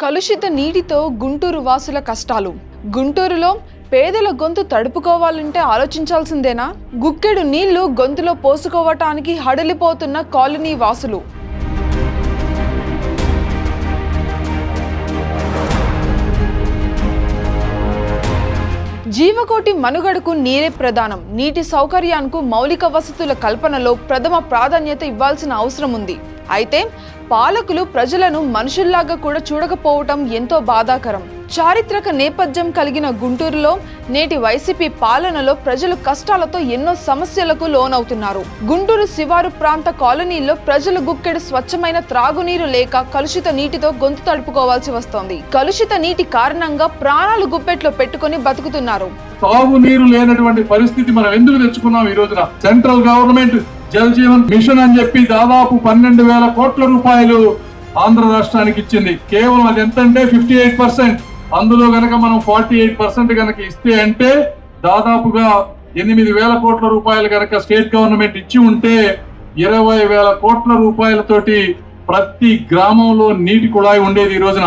కలుషిత నీటితో గుంటూరు వాసుల కష్టాలు. గుంటూరులో పేదల గొంతు తడుపుకోవాలంటే ఆలోచించాల్సిందేనా? గుక్కెడు నీళ్ళు గొంతులో పోసుకోవటానికి హడలిపోతున్న కాలనీ వాసులు. జీవకోటి మనుగడకు నీరే ప్రధానం. నీటి సౌకర్యానికి మౌలిక వసతుల కల్పనలో ప్రథమ ప్రాధాన్యత ఇవ్వాల్సిన అవసరం ఉంది. అయితే పాలకులు ప్రజలను మనుషుల్లాగా కూడా చూడకపోవటం ఎంతో బాధాకరం. చారిత్రక నేపథ్యం కలిగిన గుంటూరులో నేటి వైసీపీ పాలనలో ప్రజలు కష్టాలతో ఎన్నో సమస్యలకు లోనవుతున్నారు. గుంటూరు శివారు ప్రాంత కాలనీల్లో ప్రజలు గుక్కెడు స్వచ్ఛమైన త్రాగునీరు లేక కలుషిత నీటితో గొంతు తడుపుకోవాల్సి వస్తోంది. కలుషిత నీటి కారణంగా ప్రాణాలు గుప్పెట్లో పెట్టుకొని బతుకుతున్నారు. తాగునీరు లేనటువంటి పరిస్థితి మనం ఎందుకు తెచ్చుకున్నాం ఈ రోజున? Central government Jal Jeevan mission అని చెప్పి దాదాపు పన్నెండు వేల కోట్ల రూపాయలు ఆంధ్ర రాష్ట్రానికి ఇచ్చింది. కేవలం అది ఎంత అంటే ఫిఫ్టీ ఎయిట్ పర్సెంట్. అందులో గనక మనం ఫార్టీ ఎయిట్ పర్సెంట్ కనుక ఇస్తే అంటే దాదాపుగా ఎనిమిది వేల కోట్ల రూపాయలు కనుక స్టేట్ గవర్నమెంట్ ఇచ్చి ఉంటే ఇరవై వేల కోట్ల రూపాయలతోటి ప్రతి గ్రామంలో నీటి కుళాయి ఉండేది ఈ రోజున.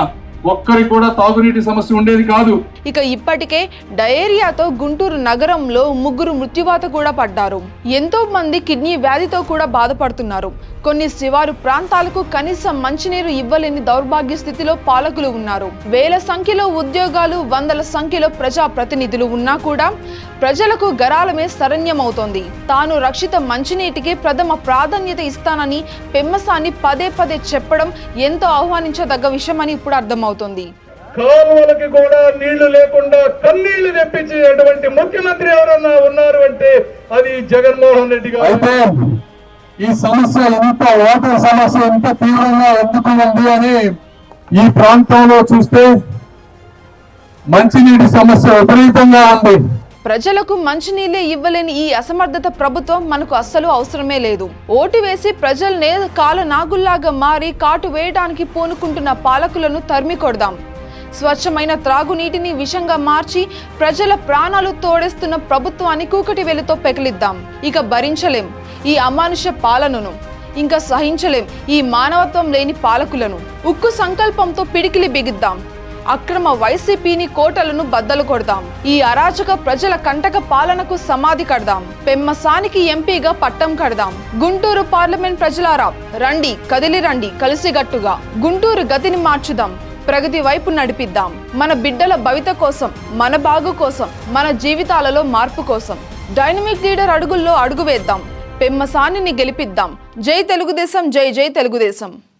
ఒక్కరికి కూడా తాగునీటి సమస్య ఉండేది కాదు. ఇక ఇప్పటికే డయేరియాతో గుంటూరు నగరంలో ముగ్గురు మృత్యువాత కూడా పడ్డారు. ఎంతో మంది కిడ్నీ వ్యాధితో కూడా బాధపడుతున్నారు. కొన్ని శివారు ప్రాంతాలకు కనీసం మంచినీరు ఇవ్వలేని దౌర్భాగ్య స్థితిలో పాలకులు ఉన్నారు. వేల సంఖ్యలో ఉద్యోగాలు వందల సంఖ్యలో ప్రజా ప్రతినిధులు ఉన్నా కూడా ప్రజలకు గరాలమే శరణ్యమవుతోంది. తాను రక్షిత మంచినీటికి ప్రథమ ప్రాధాన్యత ఇస్తానని పెమ్మసాని పదే పదే చెప్పడం ఎంతో ఆహ్వానించదగ్గ విషయమని ఇప్పుడు అర్థమవుతుంది. కాలువలకి కూడా నీళ్ళు లేకుండా కన్నీళ్ళు తెప్పించేటువంటి ముఖ్యమంత్రి ఎవరన్నా ఉన్నారు అంటే అది జగన్మోహన్ రెడ్డి గారు. అయితే ఈ సమస్య ఎంత వాటర్ సమస్య ఎంత తీవ్రంగా ఎందుకు ఉంది అని ఈ ప్రాంతంలో చూస్తే మంచినీటి సమస్య విపరీతంగా ఉంది. ప్రజలకు మంచినీళ్ళే ఇవ్వలేని ఈ అసమర్థత ప్రభుత్వం మనకు అస్సలు అవసరమే లేదు. ఓటు వేసి ప్రజల్నే కాలనాగుల్లాగా మారి కాటు వేయడానికి పూనుకుంటున్న పాలకులను తరిమి కొడదాం. స్వచ్ఛమైన త్రాగునీటిని విషంగా మార్చి ప్రజల ప్రాణాలు తోడేస్తున్న ప్రభుత్వాన్ని కూకటి వెలుతో పెకిలిద్దాం. ఇక భరించలేం ఈ అమానుష పాలనను. ఇంకా సహించలేం ఈ మానవత్వం లేని పాలకులను. ఉక్కు సంకల్పంతో పిడికిలి బిగిద్దాం. అక్రమ వైసీపీని కోటలను బద్దలు కొడదాం ఈ అరాచక ప్రజల కంటక పాలనకు సమాధి కడదాం. పెమ్మసానికి ఎంపీగా పట్టం కడదాం. గుంటూరు పార్లమెంట్ ప్రజలారా రండి కదిలి రండి కలిసిగట్టుగా గుంటూరు గతిని మార్చుదాం. ప్రగతి వైపు నడిపిద్దాం. మన బిడ్డల భవిత కోసం మన బాగు కోసం మన జీవితాలలో మార్పు కోసం. డైనమిక్ లీడర్ అడుగుల్లో అడుగు వేద్దాం. పెమ్మసానిని గెలిపిద్దాం. జై తెలుగుదేశం జై జై తెలుగుదేశం.